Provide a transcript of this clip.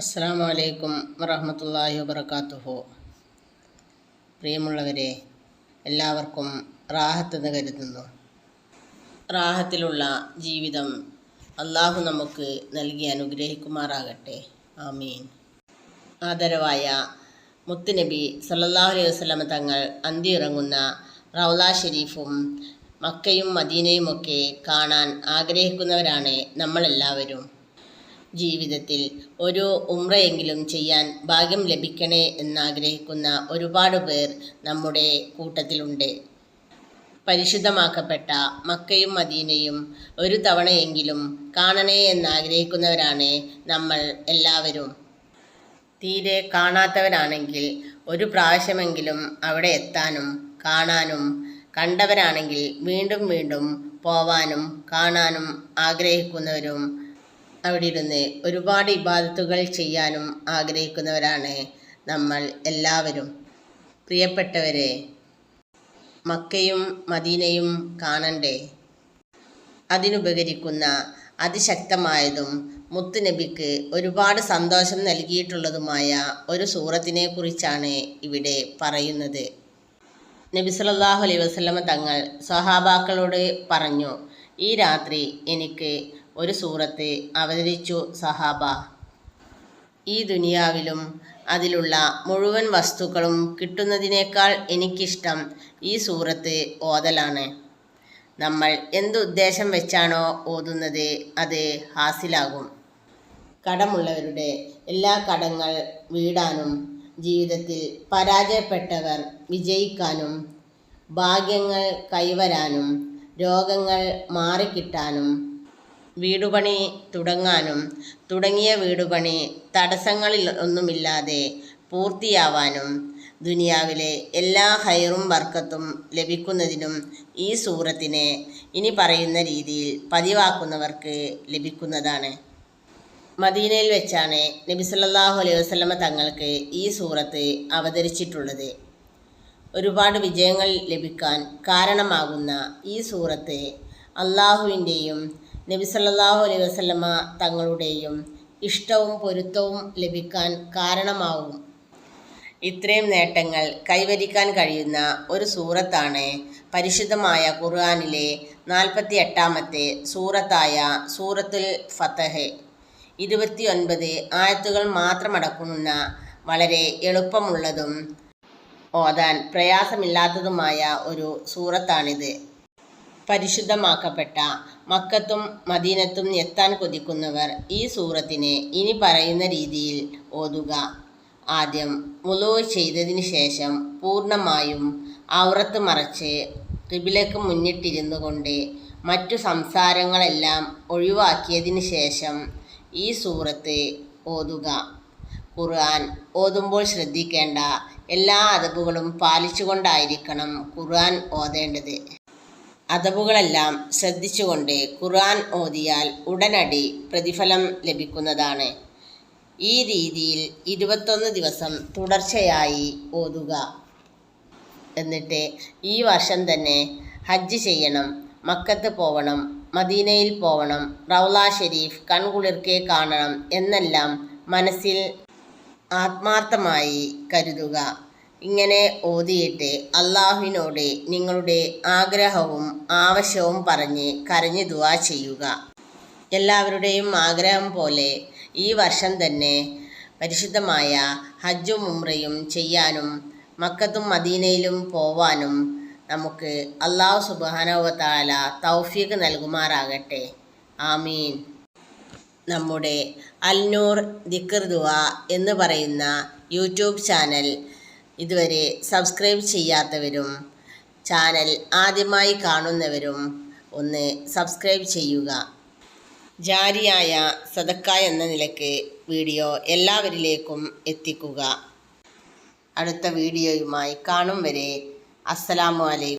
അസ്സാം വലൈക്കും വറഹമത്തല്ലാഹി വബർക്കാത്തുഹു പ്രിയമുള്ളവരെ എല്ലാവർക്കും റാഹത്തെന്ന് കരുതുന്നു. റാഹത്തിലുള്ള ജീവിതം അള്ളാഹു നമുക്ക് നൽകി അനുഗ്രഹിക്കുമാറാകട്ടെ. ആമീൻ. ആദരവായ മുത്തുനബി സല്ലാഹു അലൈഹി വസ്ലമ തങ്ങൾ അന്തിയിറങ്ങുന്ന റൗല ഷെരീഫും മക്കയും മദീനയുമൊക്കെ കാണാൻ ആഗ്രഹിക്കുന്നവരാണ് നമ്മളെല്ലാവരും. ജീവിതത്തിൽ ഒരു ഉമ്രയെങ്കിലും ചെയ്യാൻ ഭാഗ്യം ലഭിക്കണേ എന്നാഗ്രഹിക്കുന്ന ഒരുപാട് പേർ നമ്മുടെ കൂട്ടത്തിലുണ്ട്. പരിശുദ്ധമാക്കപ്പെട്ട മക്കയും മദീനയും ഒരു തവണയെങ്കിലും കാണണേ എന്നാഗ്രഹിക്കുന്നവരാണ് നമ്മൾ എല്ലാവരും. തീരെ കാണാത്തവരാണെങ്കിൽ ഒരു പ്രാവശ്യമെങ്കിലും അവിടെ എത്താനും കാണാനും കണ്ടവരാണെങ്കിൽ വീണ്ടും വീണ്ടും പോവാനും കാണാനും ആഗ്രഹിക്കുന്നവരും അവിടെ ഇരുന്ന് ഒരുപാട് ഇബാദത്തുകൾ ചെയ്യാനും ആഗ്രഹിക്കുന്നവരാണ് നമ്മൾ എല്ലാവരും. പ്രിയപ്പെട്ടവരെ മക്കയും മദീനയും കാണണ്ടേ? അതിനുപകരിക്കുന്ന അതിശക്തമായതും മുത്തുനബിക്ക് ഒരുപാട് സന്തോഷം നൽകിയിട്ടുള്ളതുമായ ഒരു സൂറത്തിനെ കുറിച്ചാണ് ഇവിടെ പറയുന്നത്. നബി സല്ലല്ലാഹു അലൈഹി വസല്ലമ തങ്ങൾ സ്വഹാബാക്കളോട് പറഞ്ഞു ഈ രാത്രി എനിക്ക് ഒരു സൂറത്ത് അവതരിച്ചു സഹാബ. ഈ ദുനിയാവിലും അതിലുള്ള മുഴുവൻ വസ്തുക്കളും കിട്ടുന്നതിനേക്കാൾ എനിക്കിഷ്ടം ഈ സൂറത്ത് ഓതലാണ്. നമ്മൾ എന്തുദ്ദേശം വെച്ചാണോ ഓതുന്നത് അത് ഹാസിലാകും. കടമുള്ളവരുടെ എല്ലാ കടങ്ങൾ വീടാനും ജീവിതത്തിൽ പരാജയപ്പെട്ടവർ വിജയിക്കാനും ഭാഗ്യങ്ങൾ കൈവരാനും രോഗങ്ങൾ മാറിക്കിട്ടാനും വീടുപണി തുടങ്ങാനും തുടങ്ങിയ വീടുപണി തടസ്സങ്ങളിൽ ഒന്നുമില്ലാതെ പൂർത്തിയാവാനും ദുനിയാവിലെ എല്ലാ ഹൈറും വർക്കത്തും ലഭിക്കുന്നതിനും ഈ സൂറത്തിനെ ഇനി പറയുന്ന രീതിയിൽ പതിവാക്കുന്നവർക്ക് ലഭിക്കുന്നതാണ്. മദീനയിൽ വെച്ചാണ് നബി സല്ലാഹു അലൈഹി വസല്ലമ തങ്ങൾക്ക് ഈ സൂറത്ത് അവതരിച്ചിട്ടുള്ളത്. ഒരുപാട് വിജയങ്ങൾ ലഭിക്കാൻ കാരണമാകുന്ന ഈ സൂറത്ത് അള്ളാഹുവിന്റെയും നബി സല്ലല്ലാഹു അലൈഹി വസല്ലമ തങ്ങളുടെയും ഇഷ്ടവും പൊരുത്തവും ലഭിക്കാൻ കാരണമാവും. ഇത്രയും നേട്ടങ്ങൾ കൈവരിക്കാൻ കഴിയുന്ന ഒരു സൂറത്താണ് പരിശുദ്ധമായ ഖുർആനിലെ നാൽപ്പത്തി എട്ടാമത്തെ സൂറത്തായ സൂറത്തുൽ ഫത്തഹ് ഇരുപത്തിയൊൻപത് ആയത്തുകൾ മാത്രമടക്കുന്ന വളരെ എളുപ്പമുള്ളതും ഓതാൻ പ്രയാസമില്ലാത്തതുമായ ഒരു സൂറത്താണിത്. പരിശുദ്ധമാക്കപ്പെട്ട മക്കത്തും മദീനത്തും എത്താൻ കൊതിക്കുന്നവർ ഈ സൂറത്തിനെ ഇനി പറയുന്ന രീതിയിൽ ഓതുക. ആദ്യം മുലോ ചെയ്തതിന് ശേഷം പൂർണമായും ഔറത്ത് മറച്ച് കിബിലേക്ക് മുന്നിട്ടിരുന്നു കൊണ്ട് മറ്റു സംസാരങ്ങളെല്ലാം ഒഴിവാക്കിയതിന് ശേഷം ഈ സൂറത്ത് ഓതുക. ഖുർആൻ ഓതുമ്പോൾ ശ്രദ്ധിക്കേണ്ട എല്ലാ അതബുകളും പാലിച്ചുകൊണ്ടായിരിക്കണം ഖുർആൻ ഓതേണ്ടത്. അതബുകളെല്ലാം ശ്രദ്ധിച്ചുകൊണ്ട് ഖുർആൻ ഓതിയാൽ ഉടനടി പ്രതിഫലം ലഭിക്കുന്നതാണ്. ഈ രീതിയിൽ ഇരുപത്തൊന്ന് ദിവസം തുടർച്ചയായി ഓതുക. എന്നിട്ട് ഈ വർഷം തന്നെ ഹജ്ജ് ചെയ്യണം മക്കത്ത് പോവണം മദീനയിൽ പോവണം റൗല ഷെരീഫ് കൺകുളിർക്കെ കാണണം എന്നെല്ലാം മനസ്സിൽ ആത്മാർത്ഥമായി കരുതുക. ഇങ്ങനെ ഓതിയിട്ട് അള്ളാഹുവിനോട് നിങ്ങളുടെ ആഗ്രഹവും ആവശ്യവും പറഞ്ഞ് കരഞ്ഞ് ദുവാ ചെയ്യുക. എല്ലാവരുടെയും ആഗ്രഹം പോലെ ഈ വർഷം തന്നെ പരിശുദ്ധമായ ഹജ്ജും ഉംറയും ചെയ്യാനും മക്കത്തും മദീനയിലും പോവാനും നമുക്ക് അള്ളാഹു സുബാനോവത്താല തൗഫീഖ് നൽകുമാറാകട്ടെ. ആമീൻ. നമ്മുടെ അൽനൂർ ദിക്കർ ദുവ എന്ന് പറയുന്ന യൂട്യൂബ് ചാനൽ ഇതുവരെ സബ്സ്ക്രൈബ് ചെയ്യാത്തവരും ചാനൽ ആദ്യമായി കാണുന്നവരും ഒന്ന് സബ്സ്ക്രൈബ് ചെയ്യുക. ജാരിയായ സദക്ക എന്ന നിലയ്ക്ക് വീഡിയോ എല്ലാവരിലേക്കും എത്തിക്കുക. അടുത്ത വീഡിയോയുമായി കാണും വരെ. അസ്സലാമു അലൈക്കും